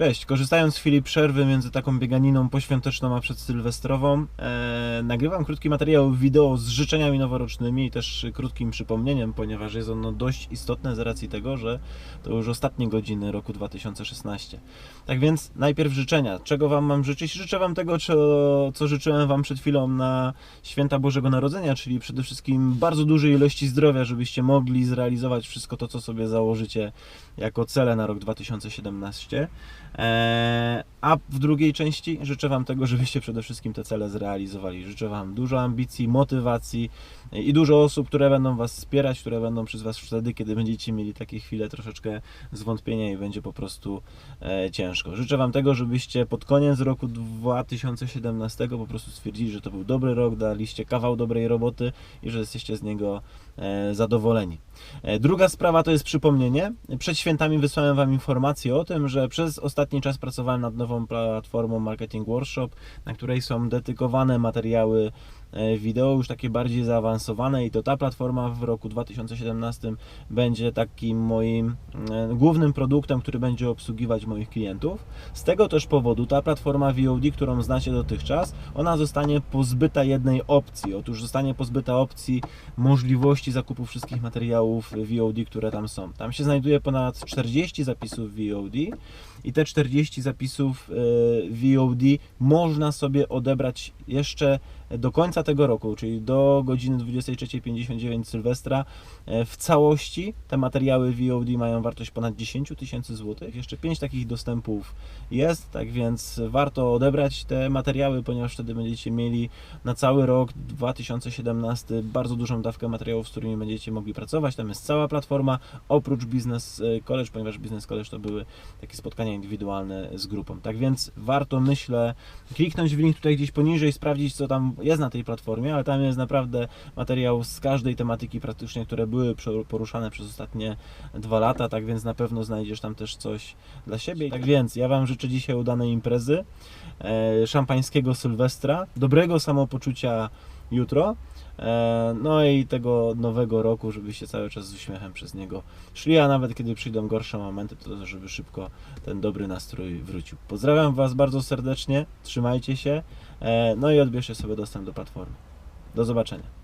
Cześć, korzystając z chwili przerwy między taką bieganiną poświąteczną a przedsylwestrową, e, nagrywam krótki materiał wideo z życzeniami noworocznymi i też krótkim przypomnieniem, ponieważ jest ono dość istotne z racji tego, że to już ostatnie godziny roku 2016. Tak więc najpierw życzenia. Czego Wam mam życzyć? Życzę Wam tego, co, co życzyłem Wam przed chwilą na święta Bożego Narodzenia, czyli przede wszystkim bardzo dużej ilości zdrowia, żebyście mogli zrealizować wszystko to, co sobie założycie jako cele na rok 2017. Eee, A w drugiej części życzę Wam tego, żebyście przede wszystkim te cele zrealizowali. Życzę Wam dużo ambicji, motywacji i dużo osób, które będą Was wspierać, które będą przez Was wtedy, kiedy będziecie mieli takie chwile troszeczkę zwątpienia i będzie po prostu e, ciężko. Życzę Wam tego, żebyście pod koniec roku 2017 po prostu stwierdzili, że to był dobry rok, daliście kawał dobrej roboty i że jesteście z niego e, zadowoleni. E, Druga sprawa to jest przypomnienie. Przed świętami wysłałem Wam informację o tym, że przez ostatni czas pracowałem nad nową platformą Marketing Workshop, na której są dedykowane materiały wideo już takie bardziej zaawansowane i to ta platforma w roku 2017 będzie takim moim e, głównym produktem, który będzie obsługiwać moich klientów. Z tego też powodu ta platforma VOD, którą znacie dotychczas, ona zostanie pozbyta jednej opcji. Otóż zostanie pozbyta opcji możliwości zakupu wszystkich materiałów VOD, które tam są. Tam się znajduje ponad 40 zapisów VOD i te 40 zapisów e, VOD można sobie odebrać jeszcze do końca tego roku, czyli do godziny 23.59 Sylwestra. E, W całości te materiały VOD mają wartość ponad 10 tysięcy złotych. Jeszcze 5 takich dostępów jest, tak więc warto odebrać te materiały, ponieważ wtedy będziecie mieli na cały rok 2017 bardzo dużą dawkę materiałów, z którymi będziecie mogli pracować. Tam jest cała platforma, oprócz Business College, ponieważ Business College to były takie spotkania indywidualne z grupą. Tak więc warto, myślę, kliknąć w link tutaj gdzieś poniżej, sprawdzić, co tam jest na tej platformie, ale tam jest naprawdę materiał z każdej tematyki praktycznie, które były poruszane przez ostatnie dwa lata, tak więc na pewno znajdziesz tam też coś dla siebie. Tak więc ja Wam życzę dzisiaj udanej imprezy, e, szampańskiego Sylwestra, dobrego samopoczucia jutro. E, No i tego nowego roku, żebyście cały czas z uśmiechem przez niego szli, a nawet kiedy przyjdą gorsze momenty, to żeby szybko ten dobry nastrój wrócił. Pozdrawiam Was bardzo serdecznie, trzymajcie się, e, no i odbierzcie sobie dostęp do platformy. Do zobaczenia.